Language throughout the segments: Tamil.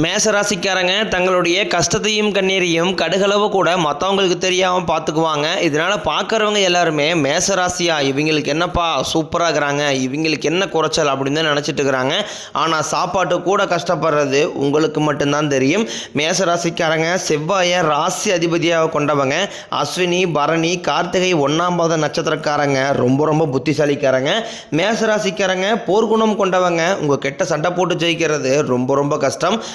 மேசராசிக்காரங்க தங்களுடைய கஷ்டத்தையும் கண்ணீரையும் கடுகளவு கூட மற்றவங்களுக்கு தெரியாமல் பார்த்துக்குவாங்க இதனால் பார்க்குறவங்க எல்லாருமே மேசராசியா இவங்களுக்கு என்னப்பா சூப்பராக இருக்கிறாங்க இவங்களுக்கு என்ன குறைச்சல் அப்படின்னு தான் நினச்சிட்டு இருக்கிறாங்க. ஆனால் சாப்பாட்டு கூட கஷ்டப்படுறது உங்களுக்கு மட்டும்தான் தெரியும். மேசராசிக்காரங்க செவ்வாயை ராசி அதிபதியாக கொண்டவங்க அஸ்வினி பரணி கார்த்திகை ஒன்றாம் பாத நட்சத்திரக்காரங்க ரொம்ப ரொம்ப புத்திசாலிக்காரங்க. மேசராசிக்காரங்க போர்க்குணம் கொண்டவங்க உங்கள் கெட்ட சண்டை போட்டு ஜெயிக்கிறது ரொம்ப ரொம்ப கஷ்டம்.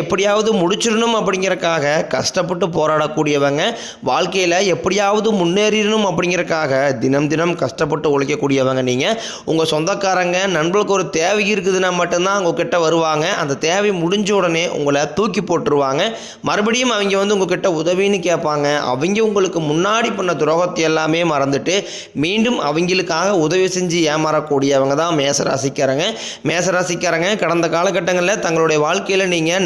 எப்படியாவது முடிச்சிடணும் அப்படிங்கறக்காக கஷ்டப்பட்டு போராடக்கூடியவங்க வாழ்க்கையில் எப்படியாவது முன்னேறிடணும் அப்படிங்கிறக்காக தினம் தினம் கஷ்டப்பட்டு உழைக்கக்கூடியவங்க நீங்கள் உங்கள் சொந்தக்காரங்க நண்பர்களுக்கு ஒரு தேவை இருக்குதுன்னா மட்டும்தான் உங்ககிட்ட வருவாங்க. அந்த தேவை முடிஞ்ச உடனே உங்களை தூக்கி போட்டுருவாங்க. மறுபடியும் அவங்க வந்து உங்ககிட்ட உதவின்னு கேட்பாங்க. அவங்க உங்களுக்கு முன்னாடி பண்ண துரோகத்தை எல்லாமே மறந்துட்டு மீண்டும் அவங்களுக்காக உதவி செஞ்சு ஏமாறக்கூடியவங்க தான் மேசராசிக்காரங்க. மேசராசிக்காரங்க கடந்த காலகட்டங்களில் தங்களுடைய வாழ்க்கையில் நீங்கள்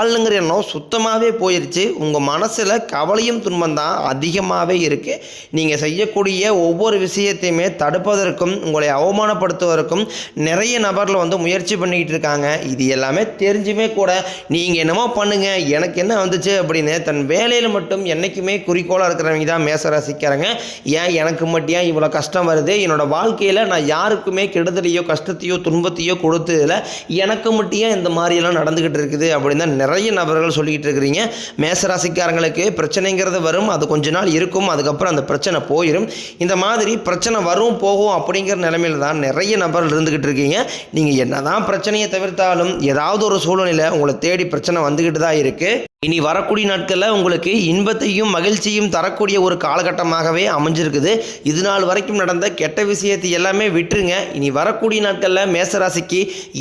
வாழணுங்கிற எண்ணம் சுத்தமாகவே போயிடுச்சு உங்கள் மனசில் கவலையும் துன்பம் தான் அதிகமாகவே இருக்குது நீங்கள் செய்யக்கூடிய ஒவ்வொரு விஷயத்தையுமே தடுப்பதற்கும் உங்களை அவமானப்படுத்துவதற்கும் நிறைய நபரில் வந்து முயற்சி பண்ணிக்கிட்டு இருக்காங்க. இது எல்லாமே தெரிஞ்சுமே கூட நீங்கள் என்னமோ பண்ணுங்கள் எனக்கு என்ன வந்துச்சு அப்படின்னு தன் வேலையில் மட்டும் என்றைக்குமே குறிக்கோளாக இருக்கிறவங்க தான் மேசராசிக்காரங்க. ஏன் எனக்கு மட்டும் ஏன் இவ்வளோ கஷ்டம் வருது? என்னோட வாழ்க்கையில் நான் யாருக்குமே கெடுதலையோ கஷ்டத்தையோ துன்பத்தையோ கொடுத்ததில் எனக்கு மட்டும் ஏன் இந்த மாதிரியெல்லாம் நடந்துக்கிட்டு இருக்குது அப்படின்னு தான் நிறைய நபர்கள் சொல்லிக்கிட்டு இருக்கிறீங்க. மேசராசிக்காரங்களுக்கு பிரச்சனைங்கிறது வரும் அது கொஞ்ச நாள் இருக்கும் அதுக்கப்புறம் அந்த பிரச்சனை போயிடும் இந்த மாதிரி பிரச்சனை வரும் போகும் அப்படிங்கிற நிலைமையில் தான் நிறைய நபர்கள் இருந்துக்கிட்டு இருக்கீங்க. நீங்கள் என்னதான் பிரச்சனையை தவிர்த்தாலும் ஏதாவது ஒரு சூழ்நிலை உங்களை தேடி பிரச்சனை வந்துக்கிட்டு தான் இருக்குது இனி வரக்கூடிய நாட்களில் உங்களுக்கு இன்பத்தையும் மகிழ்ச்சியும் தரக்கூடிய ஒரு காலகட்டமாகவே அமைஞ்சிருக்குது. இது நாள் வரைக்கும் நடந்த கெட்ட விஷயத்தை எல்லாமே விட்டுருங்க. இனி வரக்கூடிய நாட்களில் மேசராசிக்கு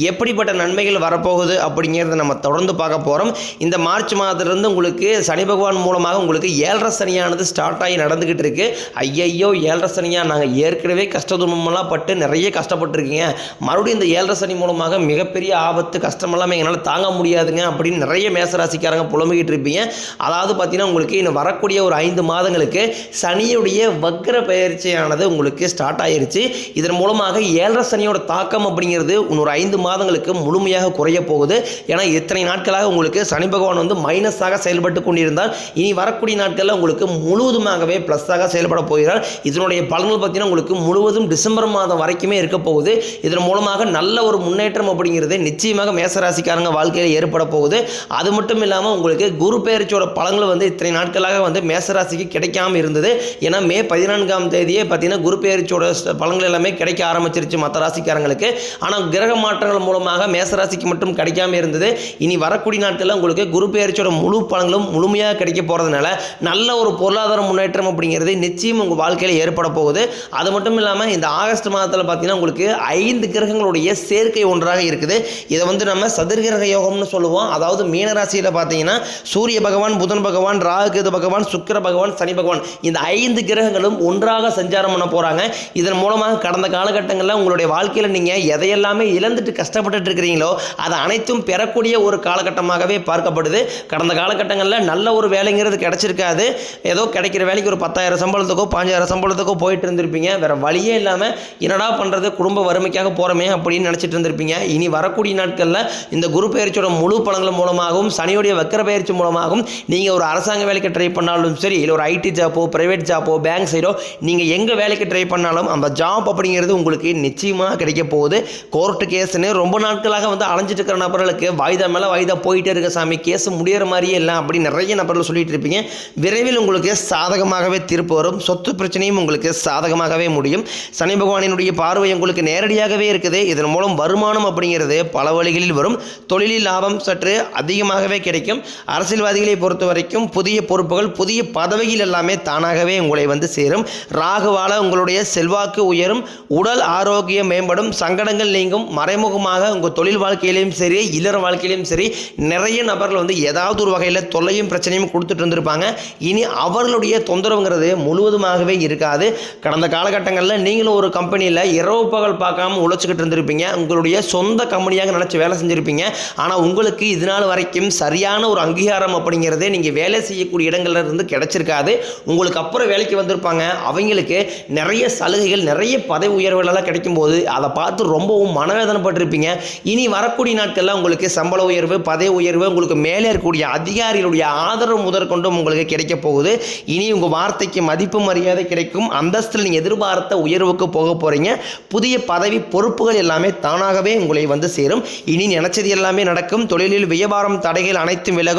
எப்படிப்பட்ட நன்மைகள் வரப்போகுது அப்படிங்கிறத நம்ம தொடர்ந்து பார்க்க போகிறோம் இந்த மார்ச் மாதத்துலேருந்து உங்களுக்கு சனி பகவான் மூலமாக உங்களுக்கு ஏழரை சனியானது ஸ்டார்ட் ஆகி நடந்துக்கிட்டு இருக்கு. ஐயையோ ஏழரை சனியாக நாங்கள் ஏற்கனவே கஷ்ட துன்பமெல்லாம் பட்டு நிறைய கஷ்டப்பட்டுருக்கீங்க. மறுபடியும் இந்த ஏழரை சனி மூலமாக மிகப்பெரிய ஆபத்து கஷ்டமெல்லாமே எங்களால் தாங்க முடியாதுங்க அப்படின்னு நிறைய மேசராசிக்காரங்க புலம்பிக்கிட்டு இருப்பீங்க. அதாவது பார்த்தீங்கன்னா உங்களுக்கு இன்னும் வரக்கூடிய ஒரு ஐந்து மாதங்களுக்கு சனியுடைய வக்ர பயிற்சியானது உங்களுக்கு ஸ்டார்ட் ஆயிருச்சு. இதன் மூலமாக ஏழரை சனியோட தாக்கம் அப்படிங்கிறது இன்னொரு ஐந்து மாதங்களுக்கு முழுமையாக குறைய போகுது. ஏன்னா இத்தனை நாட்களாக உங்களுக்கு சனி பகவான் வந்து மைனஸாக செயல்பட்டு கொண்டிருந்தால் இனி வரக்கூடிய நாட்களில் உங்களுக்கு முழுவதுமாகவே ப்ளஸ்ஸாக செயல்பட போகிறார். இதனுடைய பலன்கள் பார்த்தீங்கன்னா உங்களுக்கு முழுவதும் டிசம்பர் மாதம் வரைக்குமே இருக்க போகுது. இதன் மூலமாக நல்ல ஒரு முன்னேற்றம் அப்படிங்கிறது நிச்சயமாக மேசராசிக்காரங்க வாழ்க்கையில் ஏற்பட போகுது. அது மட்டும் இல்லாமல் உங்களுக்கு குரு பெயர்ச்சியோட பலன்கள் வந்து இத்தனை நாட்களாக வந்து மேசராசிக்கு கிடைக்காம இருந்தது. ஏன்னா மே பதினான்காம் தேதியே பார்த்தீங்கன்னா குரு பெயர்ச்சியோட பலன்கள் எல்லாமே கிடைக்க ஆரம்பிச்சிருச்சு மற்ற ராசிக்காரங்களுக்கு. ஆனால் கிரக மாற்றங்கள் மூலமாக மேசராசிக்கு மட்டும் கிடைக்காம இருந்தது. இனி வரக்கூடிய நாட்களில் உங்களுக்கு குரு பெயர்ச்சியோட முழு பலன்களும் முழுமையாக கிடைக்க போகிறதுனால நல்ல ஒரு பொருளாதார முன்னேற்றம் அப்படிங்கிறது நிச்சயம் உங்கள் வாழ்க்கையில் ஏற்பட போகுது. அது மட்டும் இல்லாமல் இந்த ஆகஸ்ட் மாதத்தில் பார்த்தீங்கன்னா உங்களுக்கு ஐந்து கிரகங்களுடைய சேர்க்கை ஒன்றாக இருக்குது. இதை வந்து நம்ம சதுர்கிரக யோகம்னு சொல்லுவோம். அதாவது மீனராசியில் பார்த்தீங்கன்னா சூரிய பகவான் புதன் பகவான் ராகுகேது பகவான் சுக்கிர பகவான் சனி பகவான். இந்த ஐந்து கிரகங்களும் ஒன்றாக சஞ்சாரம் பண்ண போகிறாங்க இதன் மூலமாக கடந்த காலகட்டங்களில் உங்களுடைய வாழ்க்கையில் நீங்கள் எதையெல்லாமே இழந்துட்டு கஷ்டப்பட்டுட்டு இருக்கிறீங்களோ அதை அனைத்தும் பெறக்கூடிய ஒரு காலகட்டமாகவே பார்க்கப்படுது. கடந்த காலகட்டங்களில் நல்ல ஒரு வேலைங்கிறது கிடைச்சிருக்காது. ஏதோ கிடைக்கிற வேலைக்கு ஒரு பத்தாயிரம் சம்பளத்துக்கோ பாஞ்சாயிரம் சம்பளத்துக்கோ போயிட்டு இருந்திருப்பீங்க வேற வழியே இல்லாமல் என்னடா பண்ணுறது குடும்ப வறுமைக்காக போகிறோமே அப்படின்னு நினச்சிட்டு இருந்திருப்பீங்க இனி வரக்கூடிய நாட்களில் இந்த குரு பயிற்சியோட முழு பலன்கள் மூலமாகவும் சனியுடைய வக்கர பயிற்சி பயிற்சி மூலமாகவும் நீங்கள் ஒரு அரசாங்க வேலைக்கு ட்ரை பண்ணாலும் சரி இல்லை ஒரு ஐடி ஜாப்போ ப்ரைவேட் ஜாப்போ பேங்க் சைடோ நீங்கள் எங்கே வேலைக்கு ட்ரை பண்ணாலும் அந்த ஜாப் அப்படிங்கிறது உங்களுக்கு நிச்சயமாக கிடைக்க போகுது. கோர்ட்டு கேஸ்னு ரொம்ப நாட்களாக வந்து அலைஞ்சிட்டு இருக்கிற நபர்களுக்கு வாய்தா மேலே வாய்தா போயிட்டே இருக்க சாமி. கேஸ் முடியிற மாதிரியே இல்லை அப்படி நிறைய நபர்கள் சொல்லிட்டு இருப்பீங்க. விரைவில் உங்களுக்கு சாதகமாகவே தீர்ப்பு வரும். சொத்து பிரச்சனையும் உங்களுக்கு சாதகமாகவே முடியும். சனி பகவானினுடைய பார்வை உங்களுக்கு நேரடியாகவே இருக்குது. இதன் மூலம் வருமானம் அப்படிங்கிறது பல வழிகளில் வரும். தொழிலில் லாபம் சற்று அதிகமாகவே கிடைக்கும். அரசியல்வாதிகளை பொறுத்த வரைக்கும் புதிய பொறுப்புகள் புதிய பதவிகள் எல்லாமே தானாகவே உங்களை வந்து சேரும். ராகுவால உங்களுடைய செல்வாக்கு உயரும் உடல் ஆரோக்கியம் மேம்படும் சங்கடங்கள் நீங்கும் மறைமுகமாக உங்கள் தொழில் வாழ்க்கையிலையும் சரி இல்லற வாழ்க்கையிலையும் சரி நிறைய நபர்கள் வந்து ஏதாவது ஒரு வகையில் தொல்லையும் பிரச்சனையும் கொடுத்துட்டு இருந்திருப்பாங்க. இனி அவர்களுடைய தொந்தரவுங்கிறது முழுவதுமாகவே இருக்காது. கடந்த காலகட்டங்களில் நீங்களும் ஒரு கம்பெனியில் இரவு பகல் பார்க்காம உழைச்சிக்கிட்டு இருந்திருப்பீங்க. உங்களுடைய சொந்த கம்பெனியாக நினச்சி வேலை செஞ்சுருப்பீங்க. ஆனால் உங்களுக்கு இது நாள் வரைக்கும் சரியான ஒரு அங்கீகாரம் அப்படிங்கிறது நீங்கள் வேலை செய்யக்கூடிய இடங்கள்ல இருந்து கிடைச்சிருக்காது. உங்களுக்கு அப்புறம் வேலைக்கு வந்திருப்பாங்க. அவங்களுக்கு நிறைய சலுகைகள் நிறைய பதவி உயர்வுகளெல்லாம் கிடைக்கும்போது அதை பார்த்து ரொம்பவும் மனவேதனைப்பட்டிருப்பீங்க. இனி வரக்கூடிய நாட்களில் உங்களுக்கு சம்பள உயர்வு பதவி உயர்வு உங்களுக்கு மேலே இருக்கக்கூடிய அதிகாரிகளுடைய ஆதரவு முதற்கொண்டும் உங்களுக்கு கிடைக்க போகுது. இனி உங்கள் வார்த்தைக்கு மதிப்பு மரியாதை கிடைக்கும். அந்தஸ்தில் நீங்கள் எதிர்பார்த்த உயர்வுக்கு போக போகிறீங்க புதிய பதவி பொறுப்புகள் எல்லாமே தானாகவே உங்களை வந்து சேரும். இனி நினைச்சது எல்லாமே நடக்கும். தொழிலில் வியாபாரம் தடைகள் அனைத்தும் விலகும்.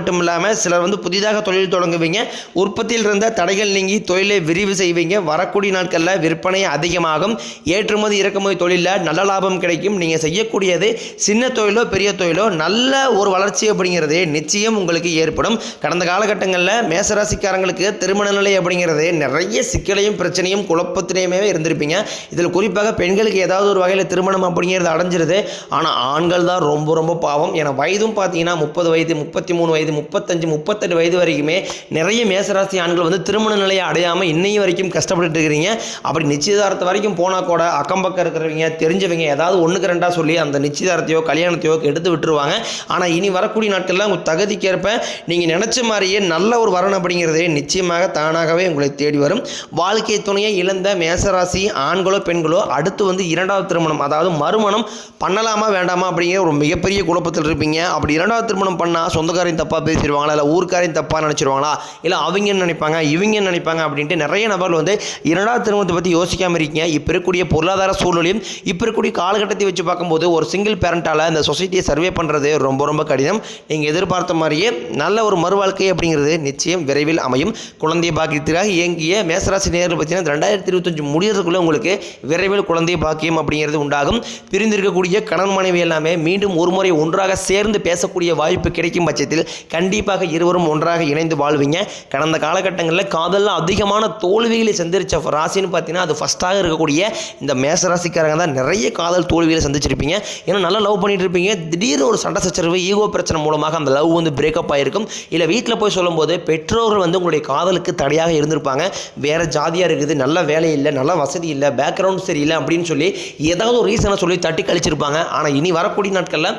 மட்டும் இல்லாமல் சிலர் வந்து புதிதாக தொழில் தொடங்குவீங்க. உற்பத்தியில் இருந்த தடைகள் நீங்கி தொழிலை விரிவு செய்வீங்க. வரக்கூடிய நாட்களில் விற்பனை அதிகமாகும். ஏற்றுமதி இறக்குமதி தொழிலில் நல்ல லாபம் கிடைக்கும். நீங்கள் செய்யக்கூடியது சின்ன தொழிலோ பெரிய தொழிலோ நல்ல ஒரு வளர்ச்சி அப்படிங்கிறது நிச்சயம் உங்களுக்கு ஏற்படும். கடந்த காலகட்டங்களில் மேசராசிக்காரங்களுக்கு திருமண நிலை அப்படிங்கிறது நிறைய சிக்கலையும் பிரச்சனையும் குழப்பத்திலையுமே இருந்திருப்பீங்க. இதில் குறிப்பாக பெண்களுக்கு ஏதாவது ஒரு வகையில் திருமணம் அப்படிங்கிறது அடைஞ்சிருது. ஆனால் ஆண்கள் தான் ரொம்ப ரொம்ப பாவம். ஏன்னா வயதும் பார்த்தீங்கன்னா முப்பது வயது முப்பத்தி மூணு வயது முப்பத்தஞ்சு முப்பத்தெட்டு வயது வரைக்குமே நிறைய மேசராசி ஆண்கள் வந்து திருமண நிலையை அடையாமல் இன்னையும் வரைக்கும் கஷ்டப்பட்டுட்டு இருக்கிறீங்க. அப்படி நிச்சயதார்த்தம் வரைக்கும் போனால் கூட அக்கம் பக்கம் இருக்கிறவங்க தெரிஞ்சவங்க ஏதாவது ஒன்றுக்கு ரெண்டாக சொல்லி அந்த நிச்சயதார்த்தையோ கல்யாணத்தையோ எடுத்து விட்டுருவாங்க. ஆனால் இனி வரக்கூடிய நாட்களில் உங்கள் தகுதிக்கேற்ப நீங்கள் நினச்ச மாதிரியே நல்ல ஒரு வரணும் அப்படிங்கிறது நிச்சயமாக தானாகவே உங்களை தேடி வரும். வாழ்க்கை துணையை இழந்த மேசராசி ஆண்களோ பெண்களோ அடுத்து வந்து இரண்டாவது திருமணம் அதாவது மறுமணம் பண்ணலாமா வேண்டாமா அப்படிங்கிற ஒரு மிகப்பெரிய குழப்பத்தில் இருப்பீங்க அப்படி இரண்டாவது திருமணம் பண்ணால் சொந்தக்காரையும் தப்பாக பேசிடுவாங்களா? இல்லை ஊர்க்காரையும் தப்பாக நினச்சிருவாங்களா? இல்லை அவங்க நினைப்பாங்க இவங்க என்ன நினைப்பாங்க அப்படின்ட்டு நிறைய நபர்கள் வந்து இரண்டாவது திருமணத்தை பற்றி யோசிக்காமல் இருக்கீங்க. இப்போ இருக்கக்கூடிய பொருளாதார சூழ்நிலையும் இப்போ இருக்கக்கூடிய காலகட்டத்தை வச்சு பார்க்கும்போது ஒரு சிங்கிள் பேரண்டால் இந்த சொசைட்டியை சர்வே பண்ணுறது ரொம்ப ரொம்ப கடினம். நீங்கள் எதிர்பார்த்த மாதிரியே நல்ல ஒரு மறுவாழ்க்கை அப்படிங்கிறது நிச்சயம் விரைவில் அமையும். குழந்தை பாக்கியத்திற்காக இயங்கிய மேசராசி நேரில் பார்த்தீங்கன்னா ரெண்டாயிரத்தி இருபத்தஞ்சு முடியறதுக்குள்ளே உங்களுக்கு விரைவில் குழந்தை பாக்கியம் அப்படிங்கிறது உண்டாகும். பிரிந்திருக்கக்கூடிய கணவன் மனைவி எல்லாமே மீண்டும் ஒரு முறை ஒன்றாக சேர்ந்து பேசக்கூடிய வாய்ப்பு கிடைக்கும் பட்சத்தில் கண்டிப்பாக இருவரும் ஒன்றாக இணைந்து வாழ்வீங்க. கடந்த காலகட்டங்களில் காதலில் அதிகமான தோல்விகளை சந்திரிச்ச ராசின்னு பார்த்தீங்கன்னா அது ஃபஸ்ட்டாக இருக்கக்கூடிய இந்த மேச ராசிக்காரங்க தான் நிறைய காதல் தோல்விகளை சந்திச்சிருப்பீங்க. ஏன்னா நல்லா லவ் பண்ணிட்டு இருப்பீங்க. திடீர்னு ஒரு சண்டை சச்சரவு ஈகோ பிரச்சனை மூலமாக அந்த லவ் வந்து பிரேக்கப் ஆகிருக்கும் இல்லை வீட்டில் போய் சொல்லும்போது பெற்றோர்கள் வந்து உங்களுடைய காதலுக்கு தடையாக இருந்திருப்பாங்க. வேறு ஜாதியாக இருக்குது நல்ல வேலை இல்லை நல்ல வசதி இல்லை பேக்ரவுண்ட் சரியில்லை அப்படின்னு சொல்லி ஏதாவது ஒரு ரீசனை சொல்லி தட்டி கழிச்சிருப்பாங்க. ஆனால் இனி வரக்கூடிய நாட்களில்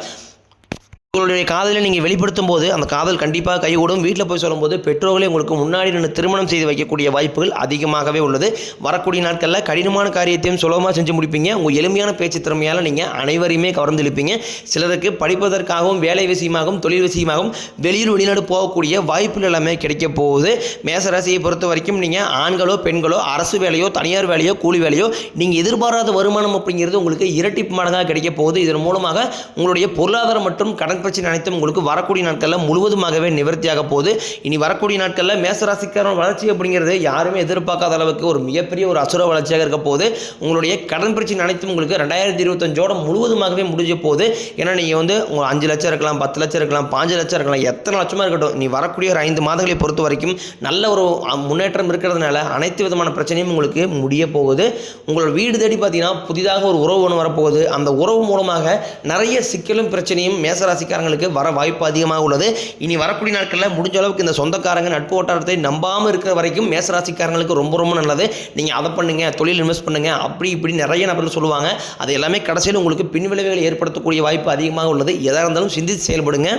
உங்களுடைய காதலை நீங்கள் வெளிப்படுத்தும் போது அந்த காதல் கண்டிப்பாக கைகூடும். வீட்டில் போய் சொல்லும்போது பெற்றோர்களே உங்களுக்கு முன்னாடி நின்று திருமணம் செய்து வைக்கக்கூடிய வாய்ப்புகள் அதிகமாகவே உள்ளது. வரக்கூடிய நாட்களில் கடினமான காரியத்தையும் சுலபமாக செஞ்சு முடிப்பீங்க. உங்கள் எளிமையான பேச்சு திறமையால் நீங்கள் அனைவரையுமே கவர்ந்தெழுப்பீங்க. சிலருக்கு படிப்பதற்காகவும் வேலை விஷயமாகவும் தொழில் விஷயமாகவும் வெளியூர் வெளிநாடு போகக்கூடிய வாய்ப்புகள் எல்லாமே கிடைக்க போகுது. மேசராசியை பொறுத்த வரைக்கும் நீங்கள் ஆண்களோ பெண்களோ அரசு வேலையோ தனியார் வேலையோ கூலி வேலையோ நீங்கள் எதிர்பாராத வருமானம் அப்படிங்கிறது உங்களுக்கு இரட்டிப்பு மடங்காக கிடைக்க போகுது. இதன் மூலமாக உங்களுடைய பொருளாதாரம் மற்றும் கடன் பிரச்சனை அனைத்தும் உங்களுக்கு வரக்கூடிய நாட்களில் முழுவதுமாகவே நிவர்த்தியாக போகுது. இனி வரக்கூடிய நாட்களில் மேசராசிக்காரன் வளர்ச்சி அப்படிங்கிறது யாருமே எதிர்பார்க்காத அளவுக்கு ஒரு மிகப்பெரிய ஒரு அசுர வளர்ச்சியாக இருக்க போது உங்களுடைய கடன் பிரச்சனை அனைத்தும் உங்களுக்கு ரெண்டாயிரத்தி இருபத்தஞ்சோட முழுவதுமாகவே முடிஞ்ச போகுது. ஏன்னா நீங்கள் வந்து உங்கள் அஞ்சு லட்சம் இருக்கலாம் பத்து லட்சம் இருக்கலாம் பாஞ்சு லட்சம் இருக்கலாம் எத்தனை லட்சமாக இருக்கட்டும் நீ வரக்கூடிய ஒரு ஐந்து மாதங்களை பொறுத்த வரைக்கும் நல்ல ஒரு முன்னேற்றம் இருக்கிறதுனால அனைத்து விதமான பிரச்சனையும் உங்களுக்கு முடிய போகுது. உங்களோட வீடு தேடி பார்த்தீங்கன்னா புதிதாக ஒரு உறவு ஒன்று வரப்போகுது. அந்த உறவு மூலமாக நிறைய சிக்கலும் பிரச்சனையும் மேசராசிக்கு மேசராசிக்காரங்களுக்கு வர வாய்ப்பு அதிகமாக உள்ளது. இனி வரக்கூடிய நாட்களில் முடிஞ்ச அளவுக்கு இந்த சொந்தக்காரங்க நட்பு வட்டாரத்தை நம்பாமல் இருக்கிற வரைக்கும் மேசராசிக்காரங்களுக்கு ரொம்ப ரொம்ப நல்லது. நீங்கள் அதை பண்ணுங்க தொழில் இன்வெஸ்ட் பண்ணுங்க அப்படி இப்படி நிறைய நபர்கள் சொல்லுவாங்க. அது எல்லாமே கடைசியில் உங்களுக்கு பின்விளைவுகளை ஏற்படுத்தக்கூடிய வாய்ப்பு அதிகமாக உள்ளது. எதாக இருந்தாலும் சிந்தித்து செயல்படுங்க.